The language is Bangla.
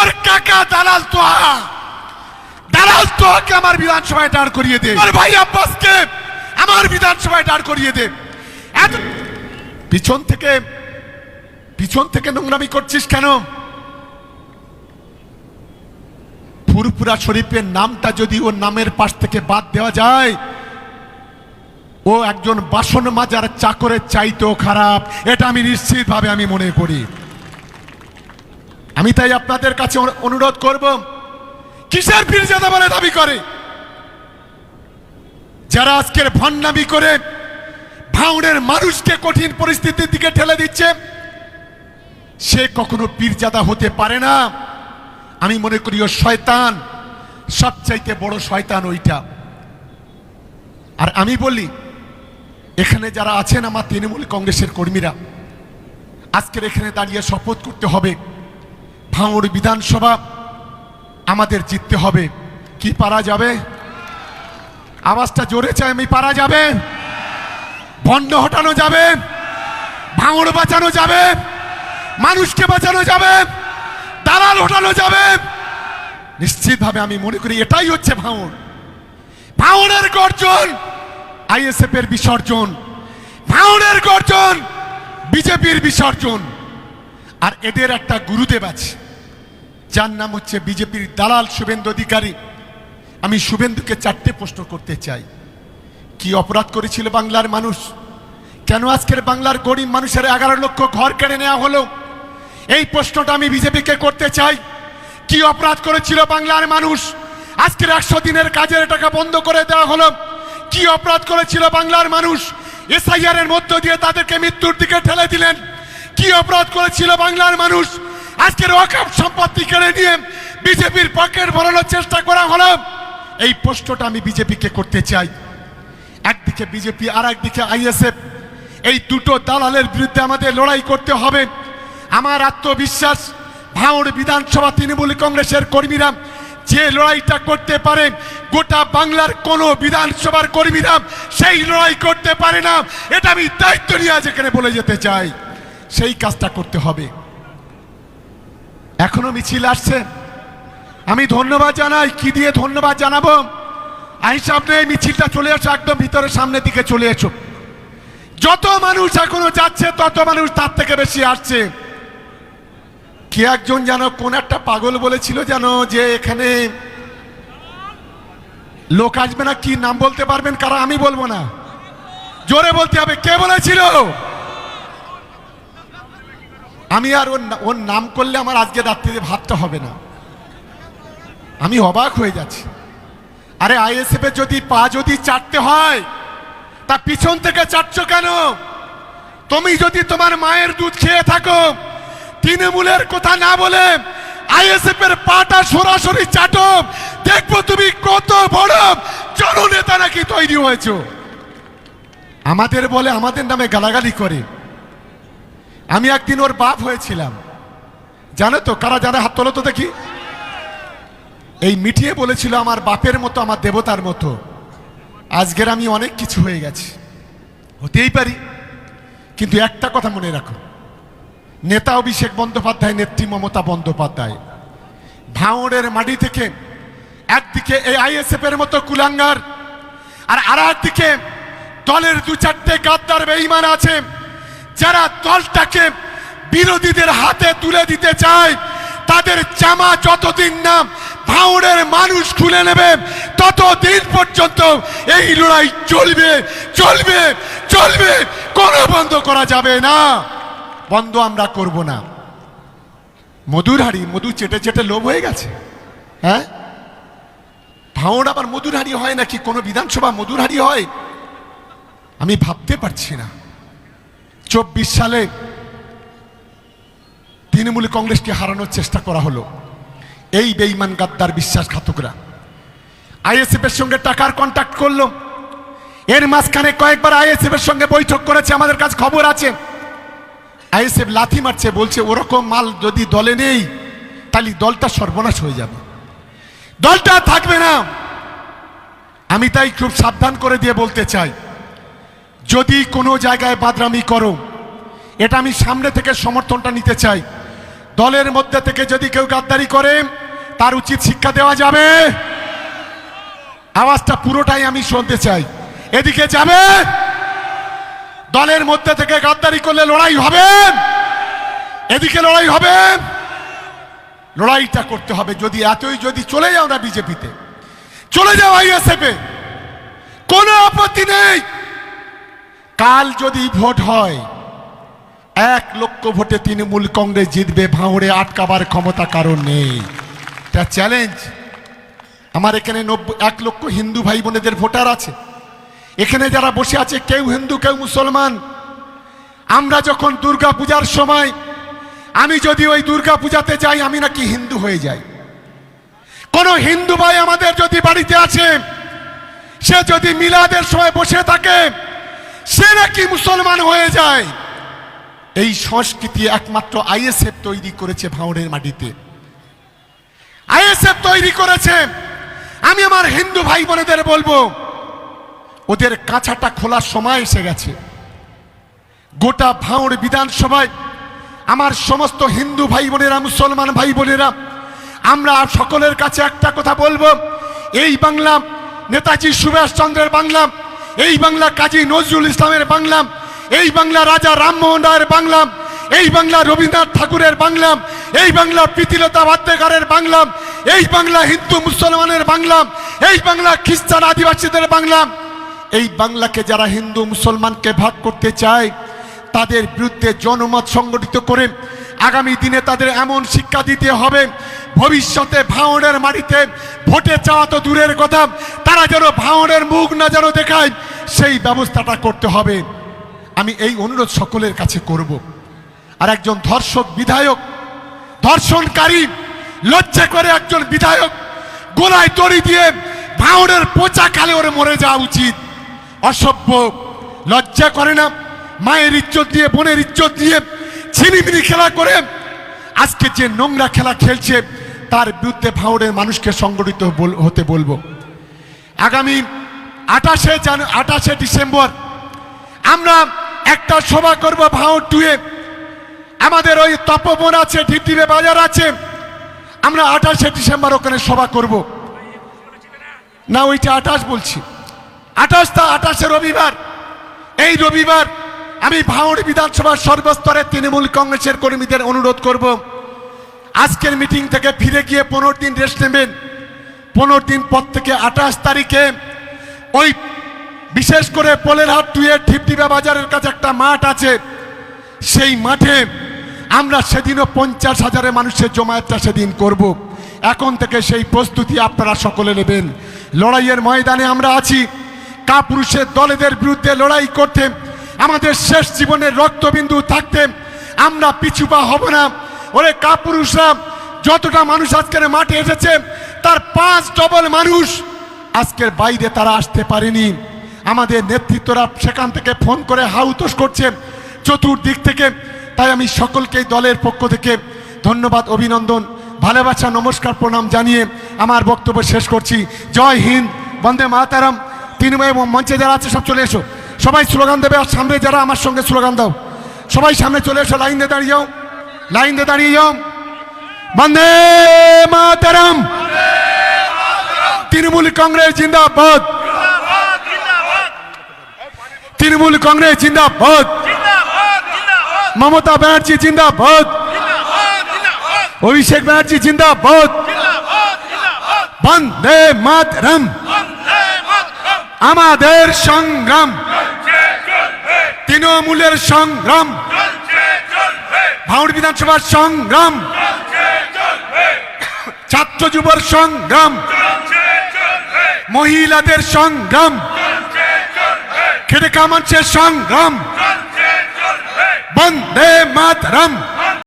তোর কাকা দালাল তোহা। দালাল তোহাকে আমার বিধানসভায় দাঁড় করিয়ে দে। আমার ভাই আব্বাসকে আমার বিধানসভায় দাঁড় করিয়ে দে। এত পিছন থেকে পিছন থেকে নোংরামি করছিস কেন? ফুরফুরা শরীফের নামটা যদি ওর নামের পাশ থেকে বাদ দেওয়া যায় ও একজন বাসন মাজার চাকরের চাইতেও খারাপ। এটা আমি নিশ্চিতভাবে আমি মনে করি। আমি তাই আপনাদের কাছে অনুরোধ করব, কিসের পীরজাদা বলে দাবি করে? যারা আজকের ভণ্ডামি করে ভাউনের মানুষকে কঠিন পরিস্থিতির দিকে ঠেলে দিচ্ছে, সে কখনো পীরজাদা হতে পারে না। আমি মনে করি ও শয়তান, সবচাইতে বড় শয়তান ওইটা। আর আমি বলি, এখানে যারা আছেন আমার তৃণমূল কংগ্রেসের কর্মীরা, আজকের এখানে দাঁড়িয়ে শপথ করতে হবে। ভাঙড় বিধানসভা আমাদের জিততে হবে। কি পারা যাবে? আওয়াজটা জোরে চাই, আমি, পারা যাবে? বন্ধ হটানো যাবে? ভাঙড় বাঁচানো যাবে? মানুষকে বাঁচানো যাবে? দালাল হটানো যাবে? নিশ্চিতভাবে আমি মনে করি এটাই হচ্ছে ভাঙড়। ভাঙড়ের গর্জন আইএসএফ এর বিসর্জন। ভাঙড়ের গর্জন, বিজেপির বিসর্জন। আর এদের একটা গুরুদেব আছে, যার নাম হচ্ছে বিজেপির দালাল শুভেন্দু অধিকারী। আমি শুভেন্দুকে চারটে প্রশ্ন করতে চাই। কি অপরাধ করেছিল বাংলার মানুষ? কেন আজকের বাংলার গরিব মানুষের এগারো লক্ষ ঘর কেড়ে নেওয়া হলো? এই প্রশ্নটা আমি বিজেপিকে করতে চাই। কি অপরাধ করেছিল বাংলার মানুষ? আজকের একশো দিনের কাজের টাকা বন্ধ করে দেওয়া হলো। কি অপরাধ করেছিল বাংলার মানুষ? এসআইআর এর মধ্য দিয়ে তাদেরকে মৃত্যুর দিকে ঠেলে দিলেন। কি অপরাধ করেছিল বাংলার মানুষ? আজকের ওয়াকাপ সম্পত্তি কেড়ে নিয়ে বিজেপির পকেট ভরানোর চেষ্টা করা হলো। এই প্রশ্নটা আমি বিজেপিকে করতে চাই। একদিকে বিজেপি আর একদিকে আইএসএফ। এই দুটো দালালের বিরুদ্ধে আমাদের লড়াই করতে হবে। আমার আত্মবিশ্বাস, ভাঙড় বিধানসভা তৃণমূল কংগ্রেসের কর্মীরা যে লড়াইটা করতে পারে, গোটা বাংলার কোনো বিধানসভার কর্মীরা সেই লড়াই করতে পারে না। এটা আমি দায়িত্ব নিয়ে আজ এখানে বলে যেতে চাই। সেই কাজটা করতে হবে। এখনও মিছিল আসছে। আমি ধন্যবাদ জানাই। কি দিয়ে ধন্যবাদ জানাব? আই সামনে এই মিছিলটা চলে আসো একদম ভিতরে সামনের দিকে চলে এসো। যত মানুষ এখনও যাচ্ছে, তত মানুষ তার থেকে বেশি আসছে। কে একজন যেন কোন একটা পাগল বলেছিল যেন যে এখানে লোক আসবে না, কি নাম বলতে পারবেন কারা আমি বলব না। জোরে বলতে হবে। কে বলেছিল? আমি আর ওর ওর নাম করলে আমার আজকে রাত্রিতে ভাতটা হবে না। আমি অবাক হয়ে যাচ্ছি। আরে আইএসএফ যদি পা যদি চাটতে হয়, তা পিছন থেকে চাটছো কেন? তুমি যদি তোমার মায়ের দুধ খেয়ে থাকো, তৃণমূলের কথা না বলে আইএসএফ এর পাটা সরাসরি চাটো, দেখব তুমি কত বড় জননেতা নাকি তৈরি হয়েছো। আমাদের বলে আমাদের নামে গালাগালি করে। আমি একদিন ওর বাপ হয়েছিলাম। জানো তো, কারা জানে হাত তোলো তো দেখি? এই মিটিয়ে বলেছিল আমার বাপের মতো, আমার দেবতার মতো। আজকের আমি অনেক কিছু হয়ে গেছি। হতেই পারি। কিন্তু একটা কথা মনে রাখো। নেতা অভিষেক বন্দ্যোপাধ্যায়, নেত্রী মমতা বন্দ্যোপাধ্যায়। ভাঙড়ের মাটি থেকে একদিকে এই আইএসএফ এর মতো কুলাঙ্গার, আর আর একদিকে দলের দু চারটে গাদ্দার বেঈমান আছে। যারা দলটাকে বিরোধীদের হাতে তুলে দিতে চায়, তাদের জামা যতদিন না ভাঙড়ের মানুষ খুলে নেবে, ততদিন পর্যন্ত এই লড়াই চলবে চলবে চলবে, কোনো বন্ধ করা যাবে না। বন্ধ আমরা করব না। মধুর হাড়ি, মধু চেটে চেটে লোভ হয়ে গেছে। হ্যাঁ? ভাঙড় আবার মধুর হাড়ি হয় নাকি? কোনো বিধানসভা মধুর হাড়ি হয়? আমি ভাবতে পারছি না। চব্বিশ সালে তৃণমূল কংগ্রেসকে হারানোর চেষ্টা করা হলো। এই বেইমান গাদ্দার বিশ্বাসঘাতকরা। আইএসএফ এর সঙ্গে টাকার কন্ট্যাক্ট করল। এর মাঝখানে কয়েকবার আইএসএফ এর সঙ্গে বৈঠক করেছে, আমাদের কাছে খবর আছে। আইএসএফ লাথি মারছে, বলছে, ওরকম মাল যদি দলে নেই, তাহলে দলটা সর্বনাশ হয়ে যাবে। দলটা থাকবে না। আমি তাই খুব সাবধান করে দিয়ে বলতে চাই যদি কোনো জায়গায় বাদরামি করো, এটা আমি সামনে থেকে সমর্থনটা নিতে চাই। দলের মধ্যে থেকে যদি কেউ গাদ্দারি করে, তার উচিত শিক্ষা দেওয়া যাবে। আওয়াজটা পুরোটাই আমি শুনতে চাই। এদিকে যাবে। দলের মধ্যে থেকে গাদ্দারি করলে লড়াই হবে। এদিকে লড়াই হবে। লড়াইটা করতে হবে। যদি এতই যদি চলে যাও না বিজেপিতে, চলে যাও আইএসএফ। কোনো আপত্তি নেই। কাল যদি ভোট হয়, এক লক্ষ ভোটে তৃণমূল কংগ্রেস জিতবে ভাঁড়ে আটকাবার ক্ষমতা কারণ নেই। এটা চ্যালেঞ্জ আমার এখানে নব্বই, এক লক্ষ হিন্দু ভাই বোনেদের ভোটার আছে। এখানে যারা বসে আছে, কেউ হিন্দু, কেউ মুসলমান। আমরা যখন দুর্গা পূজার সময়, আমি যদি ওই দুর্গা পূজাতে যাই, আমি নাকি হিন্দু হয়ে যাই। কোন হিন্দু ভাই আমাদের যদি বাড়িতে আছে, সে যদি মিলাদের সময় বসে থাকে সে নাকি মুসলমান হয়ে যায়। এই সংস্কৃতি একমাত্র আইএসএফ তৈরি করেছে ভাঁড়ের মাটিতে। আইএসএফ তৈরি করেছে। আমি আমার হিন্দু ভাই বোনেদের বলব, ওদের কাঁচাটা খোলার সময় এসে গেছে। গোটা ভাঁড় বিধানসভায় আমার সমস্ত হিন্দু ভাই বোনেরা মুসলমান ভাই বোনেরা আমরা সকলের কাছে একটা কথা বলব। এই বাংলা নেতাজি সুভাষচন্দ্রের বাংলা এই বাংলা কাজী নজরুল ইসলামের বাংলা, এই বাংলা রাজা রামমোহন রায়ের বাংলা, এই বাংলা রবীন্দ্রনাথ ঠাকুরের বাংলা, এই বাংলা প্রীতিলতা বাদ্যকারের বাংলা, এই বাংলা হিন্দু মুসলমানের বাংলা, এই বাংলা খ্রিস্টান আদিবাসীদের বাংলা। এই বাংলাকে যারা হিন্দু মুসলমানকে ভাগ করতে চায়, তাদের বিরুদ্ধে জনমত সংগঠিত করে আগামী দিনে তাদের এমন শিক্ষা দিতে হবে ভবিষ্যতে ভাঙনের মাটিতে ভোটে চাওয়া তো দূরের কথা, তারা যেন ভাঙনের মুখ না যেন দেখায়, সেই ব্যবস্থাটা করতে হবে। আমি এই অনুরোধ সকলের কাছে করব। আর একজন ধর্ষক বিধায়ক, ধর্ষণকারী, লজ্জা করে একজন বিধায়ক, গোলায় দড়ি দিয়ে ভাঙনের পোচা কালে ওরে মরে যাওয়া উচিত। অসভ্য, লজ্জা করে না, মায়ের ইজ্জত দিয়ে, বোনের ইজ্জত দিয়ে ছিনিমিনি খেলা করে, আজকে যে নোংরা খেলা খেলছে তার বিরুদ্ধে ভাঙড়ের মানুষকে সংগঠিত হতে বলব। আগামী আঠাশে জানু আঠাশে ডিসেম্বর আমরা একটা সভা করব ভাঙড় টুয়ে। আমাদের ওই তপবন আছে ঢিপটিবে বাজার আছে। আমরা আঠাশে ডিসেম্বর ওখানে সভা করব। না ওইটা আঠাশ বলছি। আঠাশ তা আঠাশে রবিবার। এই রবিবার আমি ভাঙড় বিধানসভার সর্বস্তরে তৃণমূল কংগ্রেসের কর্মীদের অনুরোধ করব। আজকের মিটিং থেকে ফিরে গিয়ে পনেরো দিন রেস্ট নেবেন। পনেরো দিন পর থেকে আঠাশ তারিখে ওই বিশেষ করে পোলেরহাট টুয়ে ঠিপটিবা বাজারের কাছে একটা মাঠ আছে। সেই মাঠে আমরা সেদিনও পঞ্চাশ হাজারের মানুষের জমায়েতটা সেদিন করব। এখন থেকে সেই প্রস্তুতি আপনারা সকলে নেবেন। লড়াইয়ের ময়দানে আমরা আছি। কাপুরুষের দলেদের বিরুদ্ধে লড়াই করতে, আমাদের শেষ জীবনের রক্তবিন্দু থাকতে আমরা পিছুপা হব না। ওরে কাপুরুষরা, যতটা মানুষ আজকের মাঠে এসেছে, তার পাঁচ ডবল মানুষ আজকের বাইরে তারা আসতে পারেনি। আমাদের নেতৃত্বরা সেখান থেকে ফোন করে হাউতোষ করছে চতুর্দিক থেকে। তাই আমি সকলকেই দলের পক্ষ থেকে ধন্যবাদ, অভিনন্দন, ভালোবাসা, নমস্কার, প্রণাম জানিয়ে আমার বক্তব্য শেষ করছি। জয় হিন্দ, বন্দে মাতারাম। তৃণমূল মঞ্চে যারা আছে, সব চলে এসো। সবাই স্লোগান দেবে আর সামনে যারা আমার সঙ্গে স্লোগান দাও। সবাই সামনে চলে এসো, লাইন দাঁড়িয়ে যাও। লাইন দিয়ে দাঁড়িয়ে যাও। বন্দে মাতারাম। তৃণমূল কংগ্রেস জিন্দাবাদ। তৃণমূল কংগ্রেস জিন্দাবাদ। মমতা ব্যানার্জি জিন্দাবাদ। অভিষেক ব্যানার্জি জিন্দাবাদ। বন্দে মাতরম। আমাদের সংগ্রাম। তৃণমূলের সংগ্রাম। ভাঙড় বিধানসভার সংগ্রাম। ছাত্র যুবর সংগ্রাম। মহিলাদের সংগ্রাম। খেটে কামাঞ্চের সংগ্রাম। বন্দে মাতরম।